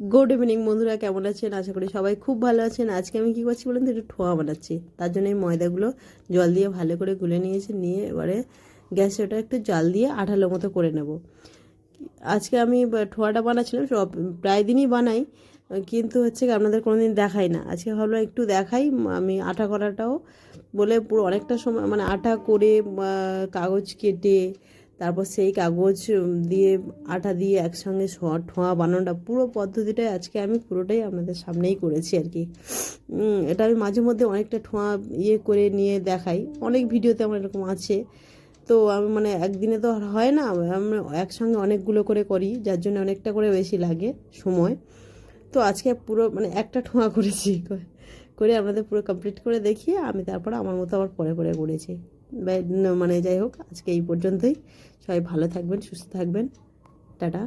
Good evening বন্ধুরা, কেমন আছেন? আশা করি সবাই খুব ভালো আছেন। আজকে আমি কী করছি বলুন তো? একটু ঠোয়া বানাচ্ছি। তার জন্য এই ময়দাগুলো জল দিয়ে ভালো করে গুলে নিয়েছি, নিয়ে এবারে গ্যাসে ওটা একটু জাল দিয়ে আঠালো মতো করে নেব। আজকে আমি ঠোয়াটা বানাচ্ছিলাম, সব প্রায় দিনই বানাই, কিন্তু হচ্ছে আপনাদের কোনো দিন দেখাই না। আজকে ভাবলাম একটু দেখাই আমি আটা করাটাও বলে পুরো অনেকটা সময় মানে আটা করে কাগজ কেটে তারপর সেই কাগজ দিয়ে আটা দিয়ে একসঙ্গে ছোঁয়া- ঠোঁয়া বানানোটা পুরো পদ্ধতিটাই আজকে আমি পুরোটাই আপনাদের সামনেই করেছি আর কি। এটা আমি মাঝে মধ্যে অনেকটা ঠোঁয়া ইয়ে করে নিয়ে দেখাই। অনেক ভিডিওতে আমার এরকম আছে। তো আমি মানে একদিনে তো হয় না আমি একসঙ্গে অনেকগুলো করে করি, যার জন্য অনেকটা করে বেশি লাগে সময়। তো আজকে পুরো মানে একটা ঠোঁয়া করেছি, করে আপনাদের পুরো কমপ্লিট করে দেখিয়ে আমি তারপর আমার মতো আবার পরে পরে করেছি। মানে যাই হোক আজকে এই পর্যন্তই। সবাই ভালো থাকবেন সুস্থ থাকবেন। টাটা।